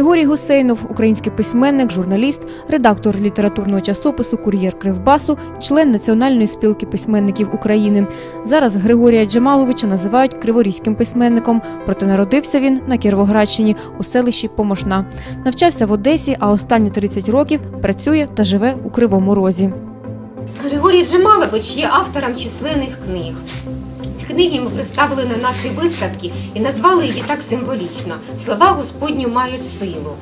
Григорій Гусейнов, український письменник, журналіст, редактор літературного часопису Кур'єр Кривбасу, член Національної спілки письменників України. Зараз Григорія Джамаловича називають криворізьким письменником, проте народився він на Кіровоградщині у селищі Помошна. Навчався в Одесі, а останні 30 років працює та живе у Кривому Розі. Григорій Джемалович є автором численних книг. Ці книги ми представили на нашій виставці і назвали її так символічно Слова Господню мають силу.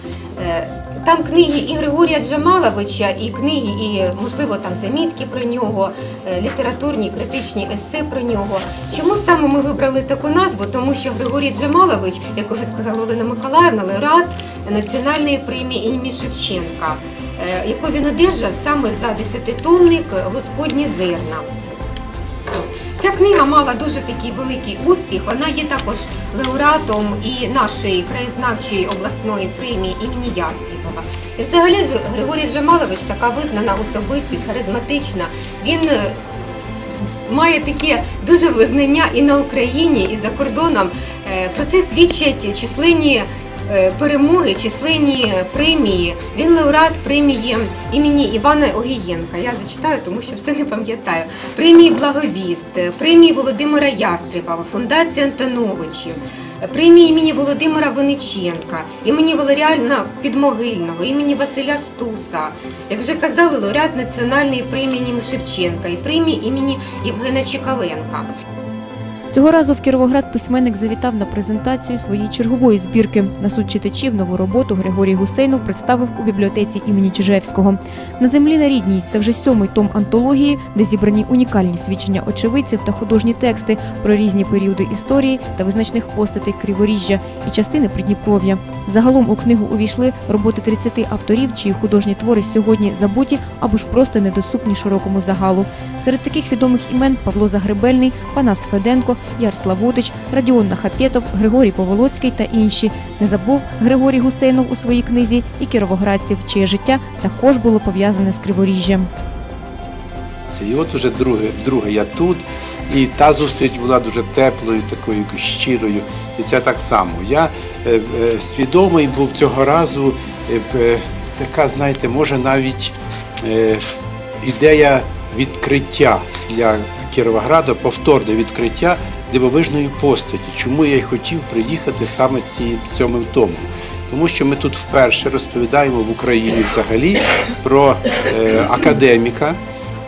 Е, Там книги і Григорія Джамаловича, і книги, і, можливо, там замітки про нього, е, літературні, критичні есе про нього. Чому саме ми вибрали таку назву? Тому що Григорій Джамалович, як уже сказала Олена Миколаївна, лауреат національної премії імені Шевченка, е, яку він одержав саме за десятитомник Господні зерна. Ця книга мала дуже такий великий успіх. Вона є також лауреатом і нашої краєзнавчої обласної премії імені Ястрібова. І взагалі Григорій Джамалович така визнана особистість, харизматична. Він е, має таке дуже визнання і на Україні, і за кордоном. Е, Про це свідчать численні перемоги, численні премії. Він лауреат премії імені Івана Огієнка. Я зачитаю, тому що все не пам'ятаю. Премії Благовіст, премії Володимира Ястребова, фундація Антоновичів. Премії імені Володимира Виниченка, імені Валеріана Підмогильного, імені Василя Стуса, як вже казали, лауреат національної премії імені Шевченка і премії імені Євгена Чекаленка. Цього разу в Кіровоград письменник завітав на презентацію своєї чергової збірки. На суд читачів нову роботу Григорій Гусейнов представив у бібліотеці імені Чижевського. На землі на рідній це вже сьомий том антології, де зібрані унікальні свідчення очевидців та художні тексти про різні періоди історії та визначних постатей Криворіжжя і частини Придніпров'я. Загалом у книгу увійшли роботи 30 авторів, чиї художні твори сьогодні забуті або ж просто недоступні широкому загалу. Серед таких відомих імен Павло Загребельний, Панас Феденко, Ярослав Водич, Радіон Нахапєтов, Григорій Поволоцький та інші. Не забув Григорій Гусейнов у своїй книзі і кіровоградців, чиє життя також було пов'язане з Криворіжжям. Це і от уже друге, вдруге я тут. І та зустріч була дуже теплою, такою щирою. І це так само. Я е, е, свідомий був цього разу, е, е, така, знаєте, може навіть е, ідея відкриття для Кіровограда, повторне відкриття дивовижної постаті. Чому я й хотів приїхати саме з цим сьомим томом? Тому що ми тут вперше розповідаємо в Україні взагалі про е, академіка.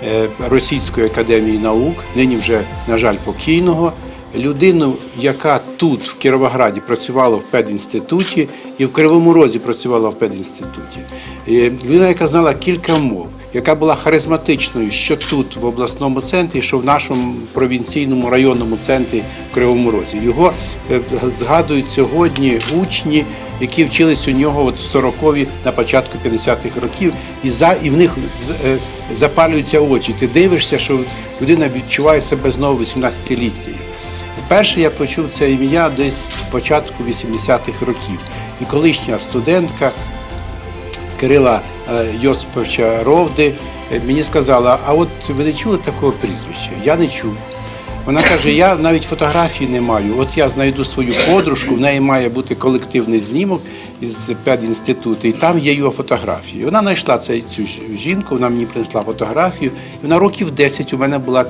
Е, Російської академії наук, нині вже, на жаль, покійного, людину, яка тут, в Кіровограді, працювала в педінституті і в Кривому Розі працювала в педінституті. Людина, яка знала кілька мов, яка була харизматичною, що тут, в обласному центрі, що в нашому провінційному районному центрі в Кривому Розі. Його е, згадують сьогодні учні, які вчились у нього от в 40-ві на початку 50-х років, і за і в них е, запалюються очі. Ти дивишся, що людина відчуває себе знову 18-літньою. Вперше я почув це ім'я десь початку 80-х років. І колишня студентка Кирила Йосиповича Ровди е, мені сказала: а от ви не чули такого прізвища? Я не чув. Вона каже: я навіть фотографії не маю. От я знайду свою подружку, в неї має бути колективний знімок із педінституту, і там є його фотографії. Вона знайшла цю, жінку, вона мені принесла фотографію. І вона років 10 у мене була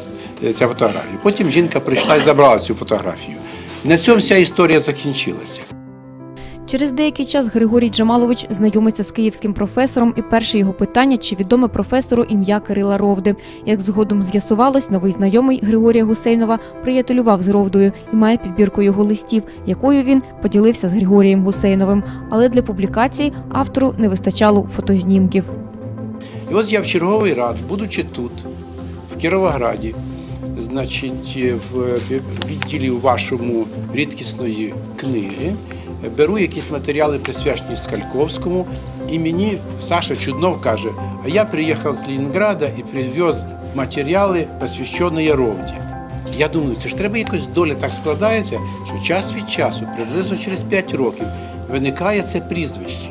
ця фотографія. Потім жінка прийшла і забрала цю фотографію. І на цьому вся історія закінчилася. Через деякий час Григорій Джамалович знайомиться з київським професором, і перше його питання, чи відоме професору ім'я Кирила Ровди. Як згодом з'ясувалось, новий знайомий Григорія Гусейнова приятелював з Ровдою і має підбірку його листів, якою він поділився з Григорієм Гусейновим. Але для публікації автору не вистачало фотознімків. І от я в черговий раз, будучи тут, в Кіровограді, значить, в відділі вашому рідкісної книги, беру якісь матеріали, присвячені Скальковському, і мені Саша Чуднов каже, а я приїхав з Ленінграда і привез матеріали, посвящені Ровді. Я думаю, це ж треба якось доля так складається, що час від часу, приблизно через 5 років, виникає це прізвище.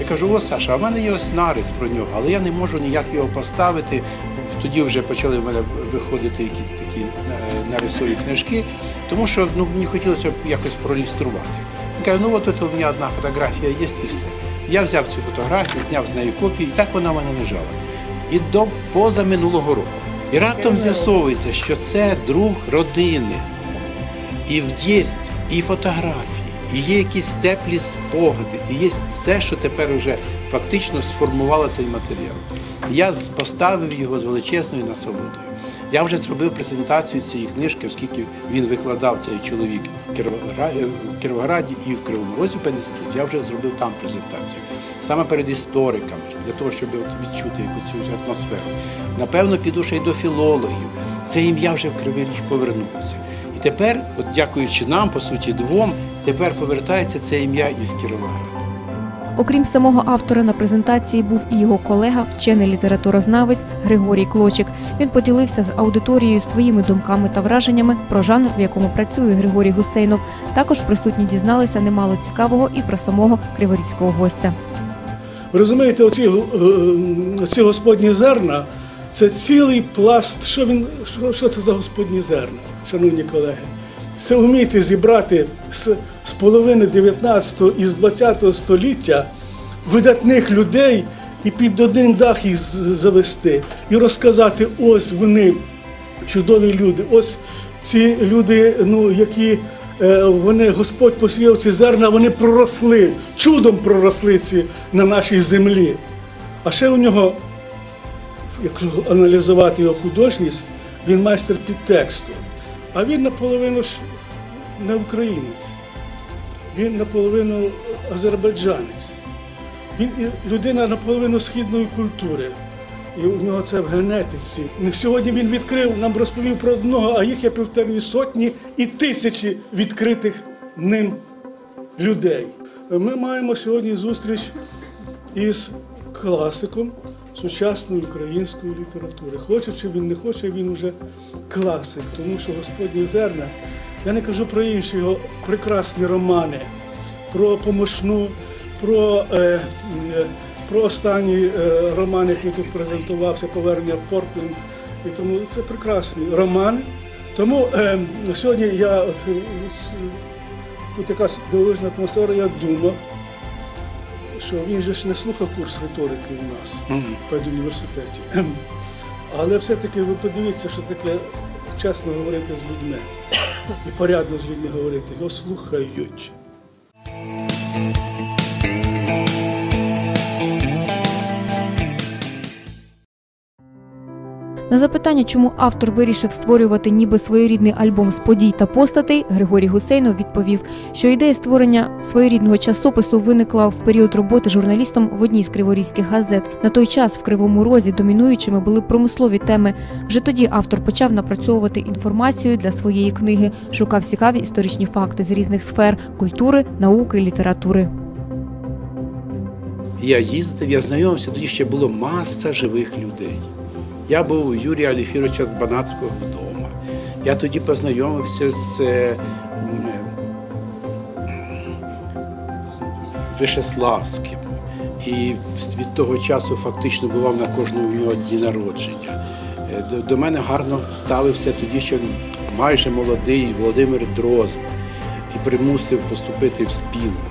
Я кажу, о, Саша, а в мене є ось нарис про нього, але я не можу ніяк його поставити. Тоді вже почали в мене виходити якісь такі е, нарисові книжки, тому що ну, мені хотілося б якось проілюструвати. Він каже, ну от тут у мене одна фотографія є і все. Я взяв цю фотографію, зняв з неї копію, і так вона в мене лежала. І до поза минулого року. І раптом з'ясовується, що це друг родини. І є і фотографії, і є якісь теплі спогади, і є все, що тепер вже фактично сформувало цей матеріал. Я поставив його з величезною насолодою. Я вже зробив презентацію цієї книжки, оскільки він викладав цей чоловік в Кіровограді, і в Кривому Розі пединституті. Я вже зробив там презентацію. Саме перед істориками, для того, щоб відчути яку цю атмосферу. Напевно, піду ще й до філологів. Це ім'я вже в Кривий Ріг повернулося. І тепер, от дякуючи нам, по суті, двом, тепер повертається це ім'я і в Кіровоград. Окрім самого автора на презентації був і його колега, вчений літературознавець Григорій Клочик. Він поділився з аудиторією своїми думками та враженнями про жанр, в якому працює Григорій Гусейнов. Також присутні дізналися немало цікавого і про самого криворізького гостя. Ви розумієте, оці, е, е, господні зерна це цілий пласт. Що, він, що, що це за господні зерна, шановні колеги? Це вміти зібрати з, з половини 19 і з 20 століття видатних людей і під один дах їх завести і розказати, ось вони чудові люди. Ось ці люди, ну які е, вони Господь посіяв ці зерна, вони проросли, чудом проросли ці на нашій землі. А ще у нього, якщо аналізувати його художність, він майстер підтексту. А він наполовину ж не українець, він наполовину азербайджанець. Він людина наполовину східної культури. І у нього це в генетиці. Сьогодні він відкрив, нам розповів про одного, а їх є півтори сотні і тисячі відкритих ним людей. Ми маємо сьогодні зустріч із класиком сучасної української літератури. Хоче чи він не хоче, він уже класик, тому що Господні зерна. Я не кажу про інші його прекрасні романи, про помощну, про, е, е, про останній е, роман, який тут презентувався, повернення в Портленд. І тому це прекрасний роман. Тому е, сьогодні я от, е, тут якась дивовижна атмосфера, я думав, що він же ж не слухав курс риторики у нас в педуніверситеті. Але все-таки ви подивіться, що таке чесно говорити з людьми і порядно з людьми говорити. Його слухають. На запитання, чому автор вирішив створювати ніби своєрідний альбом з подій та постатей, Григорій Гусейнов відповів, що ідея створення своєрідного часопису виникла в період роботи журналістом в одній з криворізьких газет. На той час в Кривому Розі домінуючими були промислові теми. Вже тоді автор почав напрацьовувати інформацію для своєї книги, шукав цікаві історичні факти з різних сфер культури, науки, літератури. Я їздив, я знайомився, тоді ще було маса живих людей. Я був у Юрія Аліфіровича з Банацького вдома. Я тоді познайомився з е, е, Вишеславським. І від того часу фактично бував на кожному його дні народження. Е, До, мене гарно ставився тоді ще майже молодий Володимир Дрозд і примусив поступити в спілку.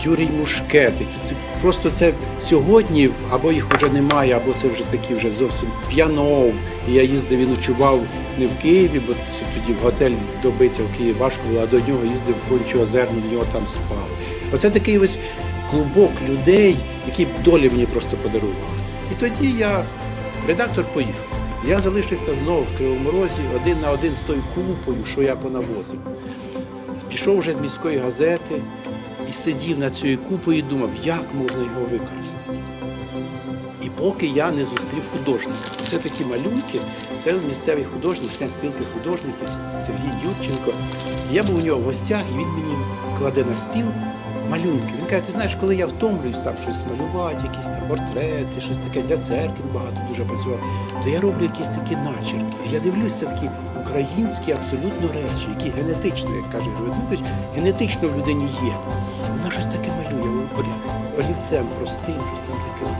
Юрій Мушкетик. Це Просто це сьогодні або їх вже немає, або це вже такі вже зовсім п'янов. І я їздив і ночував не в Києві, бо це тоді в готель добитися в Києві важко було, а до нього їздив Кончу озерну, в нього там спав. Оце такий ось клубок людей, які долі мені просто подарували. І тоді я, редактор поїхав. Я залишився знову в Кривому Розі один на один з тою купою, що я понавозив. Пішов вже з міської газети і сидів над цією купою і думав, як можна його використати. І поки я не зустрів художника. Це такі малюнки, це місцевий художник, член спілки художників Сергій Юрченко. Я був у нього в гостях, і він мені кладе на стіл малюнки. Він каже, ти знаєш, коли я втомлююсь там щось малювати, якісь там портрети, щось таке для церкви багато дуже працював, то я роблю якісь такі начерки. І я дивлюся, такі українські абсолютно речі, які генетично, як каже Григорій генетично в людині є. Вона щось таке малює, олі- олівцем простим, щось там таке.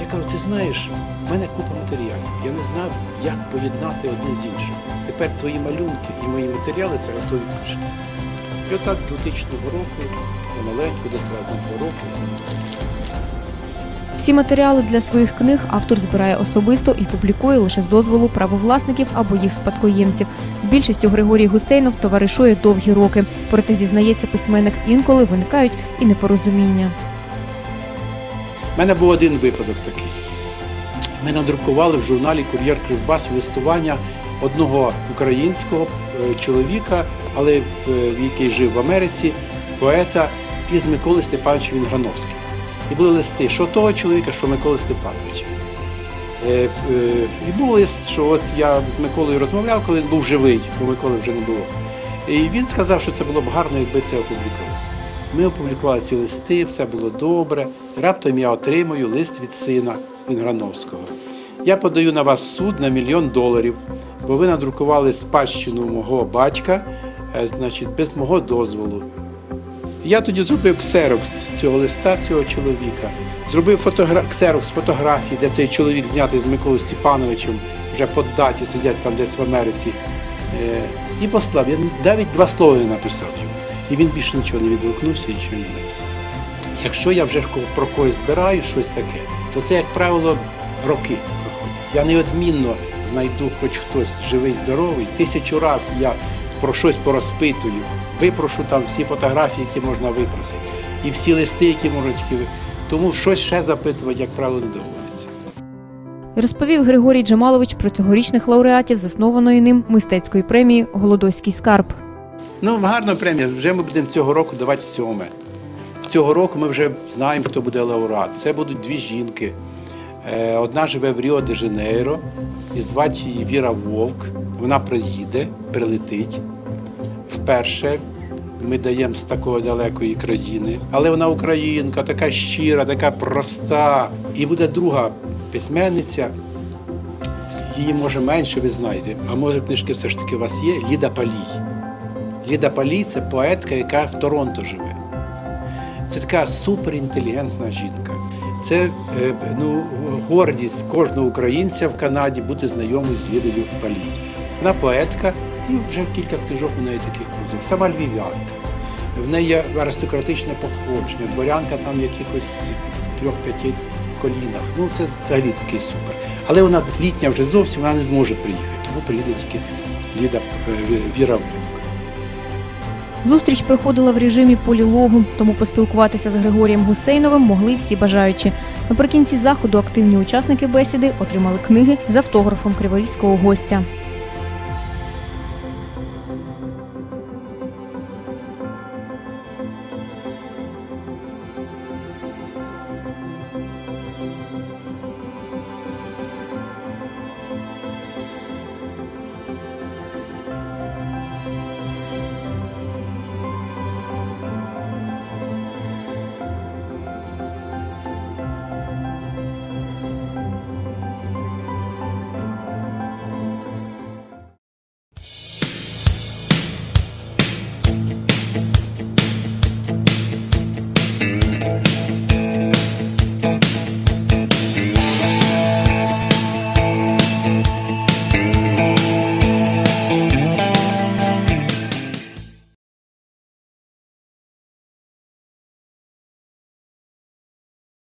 Я кажу, ти знаєш, в мене купа матеріалів. Я не знав, як поєднати одне з іншим. Тепер твої малюнки і мої матеріали це готові книжки. І отак 2000 року, помаленьку, десь раз на два роки. Всі матеріали для своїх книг автор збирає особисто і публікує лише з дозволу правовласників або їх спадкоємців. Більшістю Григорій Гусейнов товаришує довгі роки. Проте зізнається письменник, інколи виникають і непорозуміння. У мене був один випадок такий. Ми надрукували в журналі Кур'єр Кривбас листування одного українського е, чоловіка, але в який жив в Америці, поета із Миколи Степановичем Вінграновським. І були листи, що того чоловіка, що Миколи Степановича. І був лист, що от я з Миколою розмовляв, коли він був живий, бо Миколи вже не було. І він сказав, що це було б гарно, якби це опублікували. Ми опублікували ці листи, все було добре. Раптом я отримую лист від сина Вінграновського. Я подаю на вас суд на мільйон доларів, бо ви надрукували спадщину мого батька, е, значить, без мого дозволу. Я тоді зробив ксерокс цього листа, цього чоловіка. Зробив фотогра... ксерокс фотографії, де цей чоловік знятий з Миколою Степановичем, вже по даті сидять там десь в Америці. Е, І послав. Я навіть два слова не написав йому. І він більше нічого не відгукнувся, нічого не написав. Якщо я вже про когось збираю щось таке, то це, як правило, роки проходять. Я неодмінно знайду хоч хтось живий, здоровий. Тисячу разів я про щось порозпитую, випрошу там всі фотографії, які можна випросити, і всі листи, які можна тільки ви. Тому щось ще запитувати, як правило, не доводиться. Розповів Григорій Джамалович про цьогорічних лауреатів заснованої ним мистецької премії Голодойський скарб. Ну, гарна премія. Вже ми будемо цього року давати сьоме. Цього року ми вже знаємо, хто буде лауреат. Це будуть дві жінки. Е, Одна живе в Ріо де Жанейро, і звати її Віра Вовк. Вона приїде, прилетить. Вперше ми даємо з такої далекої країни. Але вона українка, така щира, така проста. І буде друга письменниця. Її може менше, ви знаєте, а може книжки все ж таки у вас є. Ліда Палій. Ліда Палій це поетка, яка в Торонто живе. Це така суперінтелігентна жінка. Це е, ну, гордість кожного українця в Канаді бути знайомим з Лідою Палій. Вона поетка, і вже кілька книжок у неї таких позов. Сама львів'янка. В неї є аристократичне походження, дворянка там якихось трьох-п'яти колінах. Ну, це взагалі такий супер. Але вона літня вже зовсім вона не зможе приїхати, тому приїде тільки Ліда е, Віра Вовк. Зустріч проходила в режимі полілогу, тому поспілкуватися з Григорієм Гусейновим могли всі бажаючі. Наприкінці заходу активні учасники бесіди отримали книги з автографом криворізького гостя.